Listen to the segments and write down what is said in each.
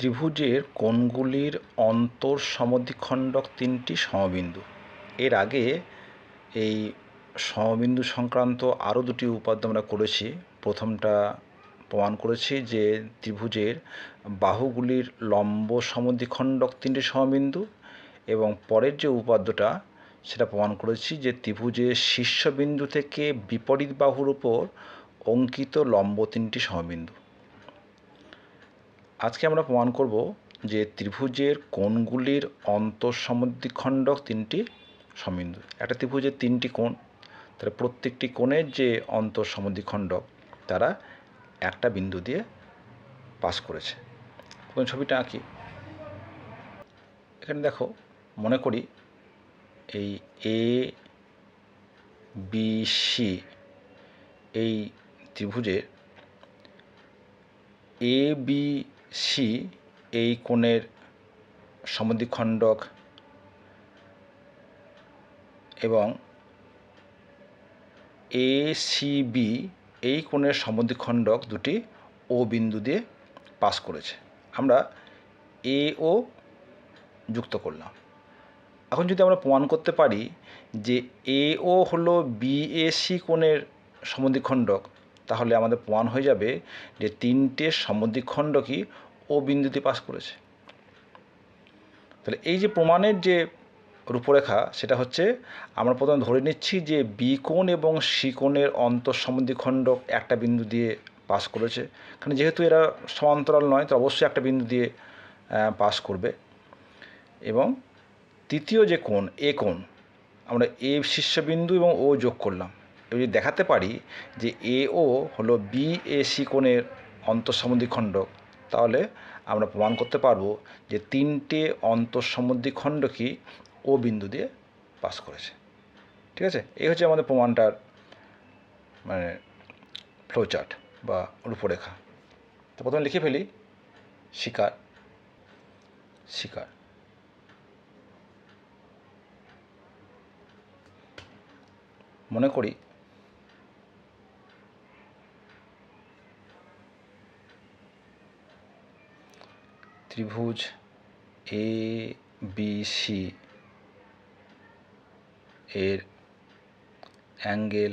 ত্রিভুজের কোণগুলির অন্তর সমদ্বিখণ্ডক তিনটি সমবিন্দু। এর আগে এই সমবিন্দু সংক্রান্ত আরও দুটি উপাদ্য আমরা করেছি। প্রথমটা প্রমাণ করেছি যে ত্রিভুজের বাহুগুলির লম্ব সমদ্বিখণ্ডক তিনটি সমবিন্দু এবং পরের যে উপাদ্যটা সেটা প্রমাণ করেছি যে ত্রিভুজের শীর্ষবিন্দু থেকে বিপরীত বাহুর উপর অঙ্কিত লম্ব তিনটি সমবিন্দু। আজকে আমরা প্রমাণ করব যে ত্রিভুজের কোণগুলির অন্তঃসমদ্বিখণ্ডক তিনটি সমবিন্দু। একটা ত্রিভুজের তিনটি কোণ, তাহলে প্রত্যেকটি কোণের যে অন্তঃসমদ্বিখণ্ডক তারা একটা বিন্দু দিয়ে পাস করেছে। প্রথম ছবিটা আঁকি। এখানে দেখো, মনে করি এই এ বি সি এই ত্রিভুজের এ বি সি এই কোণের সমদ্বিখণ্ডক এবং এ, সি, বি এই কোণের সমদ্বিখণ্ডক দুটি ও বিন্দু দিয়ে পাস করেছে। আমরা এ, ও যুক্ত করলাম। এখন যদি আমরা প্রমাণ করতে পারি যে এ, ও হলো বিএসি কোণের সমদ্বিখণ্ডক তাহলে আমাদের প্রমাণ হয়ে যাবে যে তিনটে সমদ্বিখণ্ডকই ও বিন্দুতে পাস করেছে। তাহলে এই যে প্রমাণের যে রূপরেখা, সেটা হচ্ছে আমরা প্রথমে ধরে নিচ্ছি যে বি কোণ এবং সি কোণের অন্তঃসমদ্বিখণ্ডক একটা বিন্দু দিয়ে পাস করেছে। কারণ যেহেতু এরা সমান্তরাল নয়, তো অবশ্যই একটা বিন্দু দিয়ে পাস করবে। এবং তৃতীয় যে কোণ, এ কোণ, আমরা এ শীর্ষবিন্দু এবং ও যোগ করলাম। যদি দেখাতে পারি যে এ ও হলো বি এ সি কোণের অন্তঃসমদ্বিখণ্ডক তাহলে আমরা প্রমাণ করতে পারব যে তিনটে অন্তঃসমদ্বিখণ্ডকই ও বিন্দু দিয়ে পাস করেছে। ঠিক আছে? এই হচ্ছে আমাদের প্রমাণটার মানে ফ্লোচার্ট বা রূপরেখা। তো প্রথমে লিখে ফেলি, শিকার শিকার। মনে করি ত্রিভুজ এ বি সি এর অ্যাঙ্গেল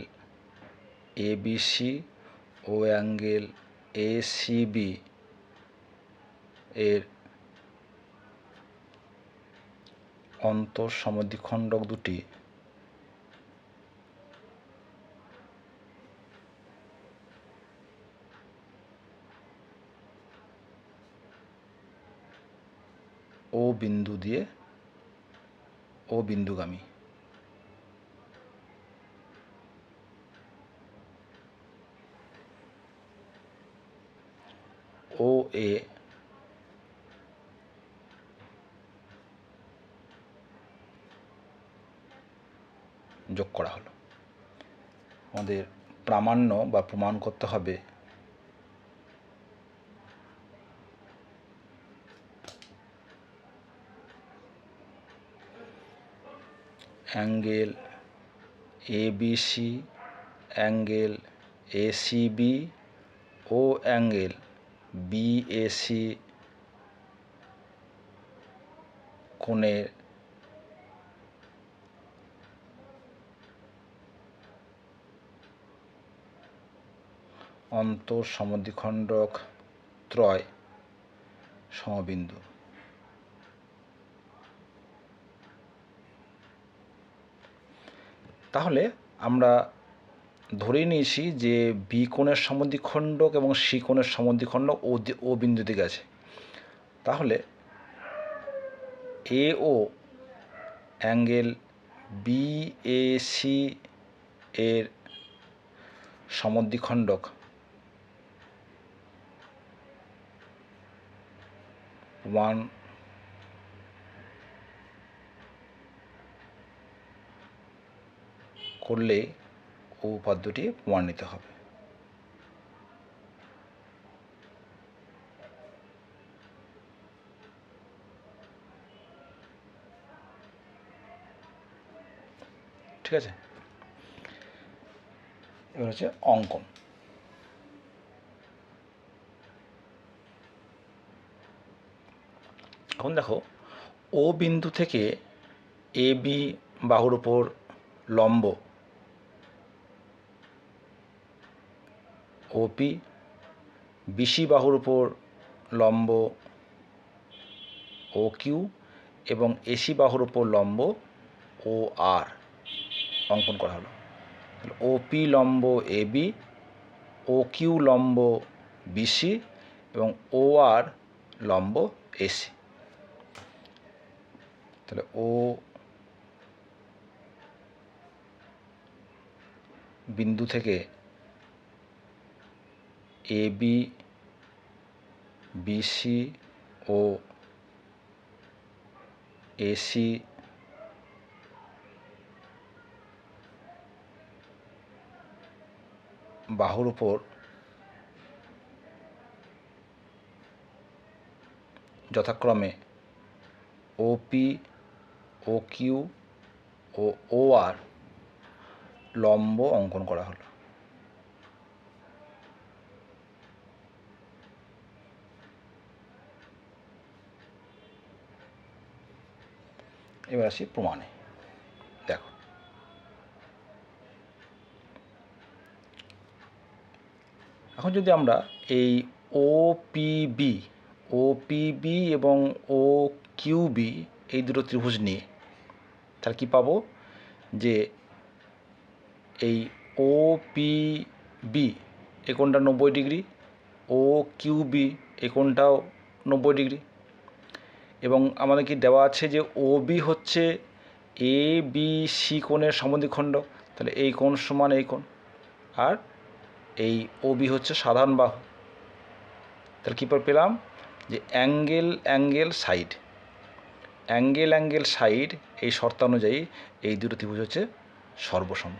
এ বি সি ও অ্যাঙ্গেল এ সি বি এর অন্তর সমদ্বিখণ্ডক দুটি ও বিন্দু দিয়ে ও বিন্দুগামী। ও এ যোগ করা হলো। আমাদের প্রামাণ্য বা প্রমাণ করতে হবে angle A B C angle A C B O angle B A C কোণের অন্তর সমদ্বিখণ্ডক ত্রয় সমবিন্দু। তাহলে আমরা ধরে নিয়েছি যে বি কোণের সমদ্বিখণ্ডক এবং সি কোণের সমদ্বিখণ্ডক ও ও বিন্দুতে গেছে। তাহলে A O angle B A C এর সমদ্বিখণ্ডক ওয়ান করলে উপপাদ্যটি প্রমাণিত হবে। ঠিক আছে? এবার হচ্ছে অঙ্কন। এখন দেখো, ও বিন্দু থেকে এ বি বাহুর উপর লম্ব ওপি বিসি বাহুর উপর লম্ব ও কিউ এবং এসি বাহুর উপর লম্ব ও আর অঙ্কন করা হলো। তাহলে ওপি লম্ব এ বি ও কিউ লম্ব বিসি এবং ও আর লম্ব এসি তাহলে ও বিন্দু থেকে এ বি বিসি ও এসি বাহুর উপর যথাক্রমে ওপি ও কিউ ও ও আর লম্ব অঙ্কন করা হলো। এবার আসি প্রমাণে। দেখো। এখন যদি আমরা এই ও পিবি ও পিবি এবং ও কিউবি এই দুটো ত্রিভুজ নিয়ে, তাহলে কী পাবো? যে এই ও পিবি এই কোণটা নব্বই ডিগ্রি ও কিউবি এই কোণটাও নব্বই ডিগ্রি। এবং আমাদের কি দেওয়া আছে যে ও বি হচ্ছে এ বি সি কোণের সমদ্বিখণ্ড তাহলে এই কোণ সমান এই কোণ। আর এই ও বি হচ্ছে সাধারণ বাহু। তাহলে কী পেলাম? যে angle angle side. Angle angle side এই শর্তানুযায়ী এই দুটো ত্রিভুজ হচ্ছে সর্বসম।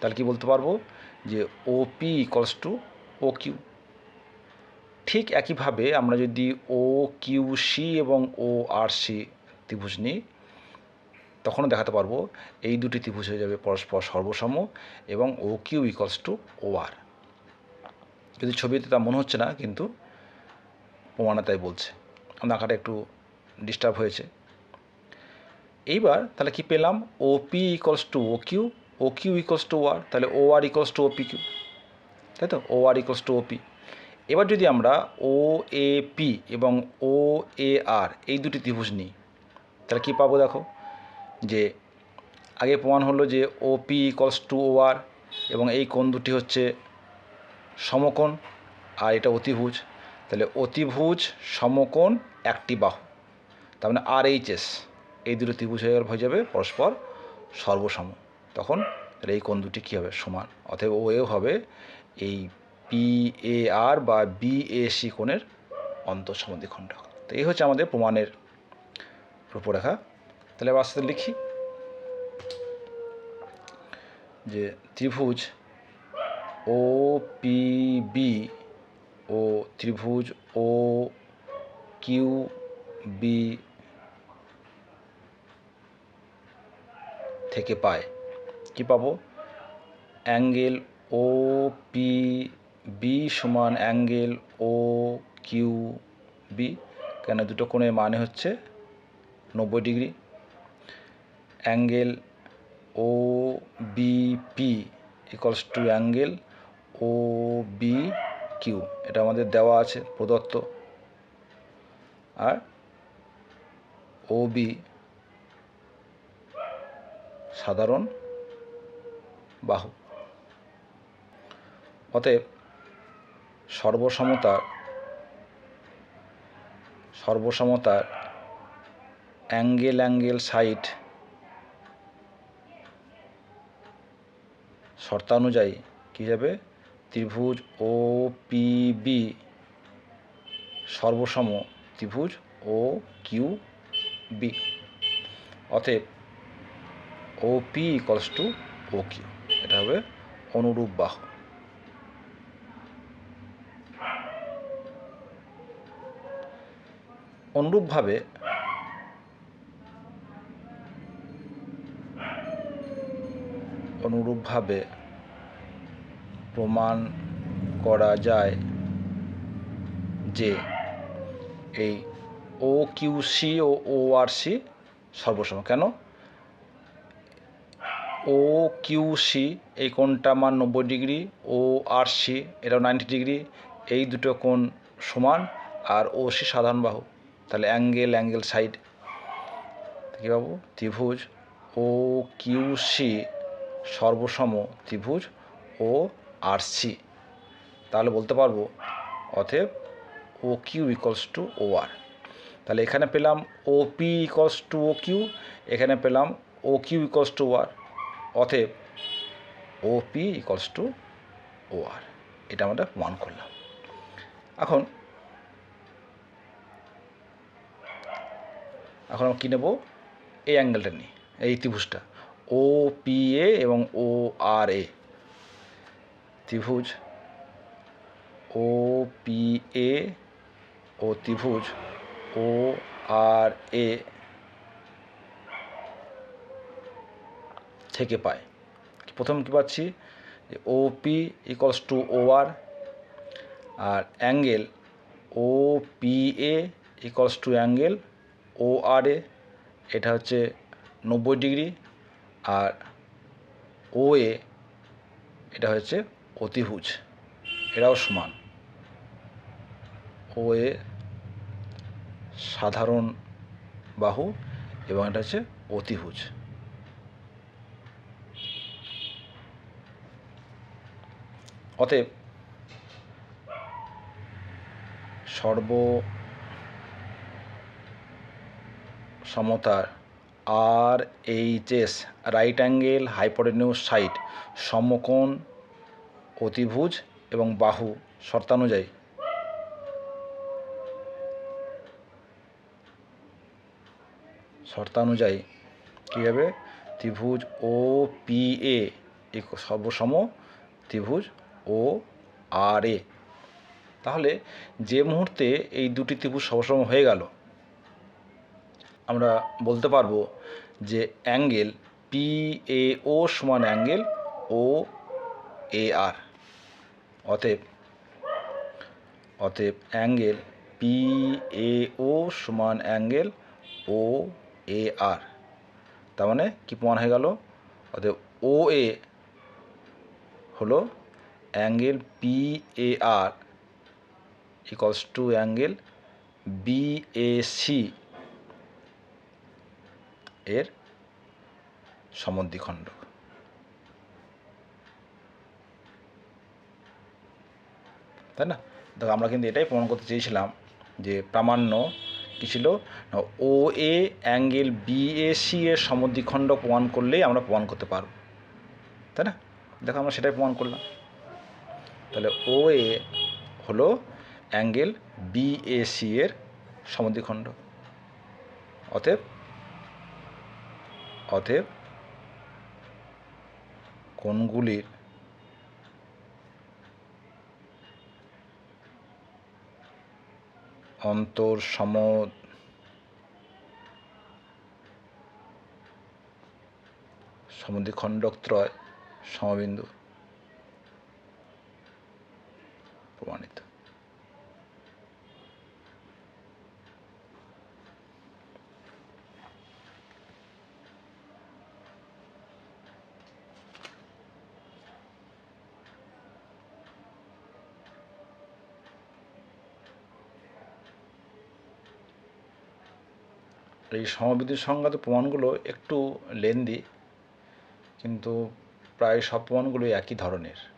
তাহলে কি বলতে পারব? যে O P equals to O Q ঠিক একইভাবে আমরা যদি ও কিউ সি এবং ও আর সি ত্রিভুজ নিই, তখনও দেখাতে পারব এই দুটি ত্রিভুজ হয়ে যাবে পরস্পর সর্বসম এবং O Q equals to O R যদি ছবিতে তা মনে হচ্ছে না, কিন্তু প্রমাণে তাই বলছে। আঁকাটা একটু ডিস্টার্ব হয়েছে। এইবার তাহলে কি পেলাম? O P equals to O Q O Q equals to O R O R equals to O P Q তাই তো? O R equals to O P এবার যদি আমরা ও এ পি এবং ও এ আর এই দুটি ত্রিভুজ নিই, তাহলে কী পাবো দেখো? যে আগে প্রমাণ হলো যে O P equals to O R এবং এই কোণ দুটি হচ্ছে সমকোণ আর এটা অতিভুজ। তাহলে অতিভুজ, সমকোণ, একটি বাহু। তার মানে আর এইচ এস এই দুটো ত্রিভুজ হয়ে হয়ে যাবে পরস্পর সর্বসম। তখন এই কোণ দুটি কী হবে? সমান। অতএব ও এও হবে এই পি এ আর বা বি এ সি কোণের অন্তঃসমদ্বিখণ্ড তো এই হচ্ছে আমাদের প্রমাণের রূপরেখা। তাহলে আবার আস্তে লিখি। যে ত্রিভুজ ও পি বি ও ত্রিভুজ ও কিউ বি থেকে পায়। কি পাবো? অ্যাঙ্গেল ও পি বি সমান অ্যাঙ্গেল ও কিউ বি কেন দুটো কোণের মানে হচ্ছে নব্বই degree. Angle O B P equals to angle O B Q এটা আমাদের দেওয়া আছে প্রদত্ত। আর ও বি সাধারণ বাহু। অতএব সর্বসমতার সর্বসমতার অ্যাঙ্গেল অ্যাঙ্গেল সাইড শর্তানুযায়ী কী যাবে? ত্রিভুজ ও পি বি সর্বসম ত্রিভুজ ও কিউ বি অতএব O P equals to O Q এটা হবে অনুরূপ বাহু। অনুরূপভাবে অনুরূপভাবে প্রমাণ করা যায় যে এই ও কিউ সি ও ও আর সি সর্বসম। কেন? ও কিউ সি এই কোণটা মান নব্বই ডিগ্রি ও আর সি এটাও নাইনটি ডিগ্রি, এই দুটো কোণ সমান, আর ও সি সাধারণ বাহু। তাহলে অ্যাঙ্গেল অ্যাঙ্গেল সাইড কী পাবো ত্রিভুজ ও কিউ সি সর্বসম ত্রিভুজ ও আর সি তাহলে বলতে পারব, অতএব O Q equals to O R তাহলে এখানে পেলাম O P equals to O Q এখানে পেলাম O Q equals to O R অতএব O P equals to O R এটা আমরা প্রমাণ করলাম। এখন এখন আমরা কী নেব? এই অ্যাঙ্গেলটা নিই, এই ত্রিভুজটা। ও পি এ এবং ও আর এ ত্রিভুজ ও পি এ ও ত্রিভুজ ও আর এ থেকে পাই প্রথম কী পাচ্ছি? O P equals to O R R angle O P A equals to angle O R A, এটা হচ্ছে নব্বই ডিগ্রি আর ও এ, এটা হচ্ছে অতিভুজ, এরাও সমান। ও এ সাধারণ বাহু এবং এটা হচ্ছে অতিভুজ। অতএব সর্ব সমতার R H S right angle hypotenuse side সমকোণ অতিভুজ এবং বাহু শর্তানুযায়ী। শর্তানুযায়ী কী হবে ত্রিভুজ ও পি এ সর্বসম ত্রিভুজ ও আর এ তাহলে যে মুহূর্তে এই দুটি ত্রিভুজ সর্বসম হয়ে গেল আমরা বলতে পারব যে অ্যাঙ্গেল পি এ ও সমান অ্যাঙ্গেল ও এ আর অতএব অতএব অ্যাঙ্গেল পি এ ও সমান অ্যাঙ্গেল ও এ আর তার মানে কী প্রমাণ হয়ে গেল? অতএব ও এ হলো angle P A R equals to angle B A C এর সমদ্বিখণ্ড তাই না? দেখো, আমরা কিন্তু এটাই প্রমাণ করতে চেয়েছিলাম যে প্রামাণ্য কী ছিল? O A angle B A C এর সমদ্বিখণ্ড প্রমাণ করলেই আমরা প্রমাণ করতে পারব। তাই না? দেখো, আমরা সেটাই প্রমাণ করলাম। তাহলে ও এ হলো অ্যাঙ্গেল বি এ সি এর সমদ্বিখণ্ড অতএব অতএব কোনগুলির অন্তর সম সমদ্বিখণ্ডকত্রয় সমবিন্দু প্রমাণিত এই সমবিদ্যুৎ সংঘাত প্রমাণগুলো একটু লেন্দি কিন্তু প্রায় সব প্রমাণগুলোই একই ধরনের।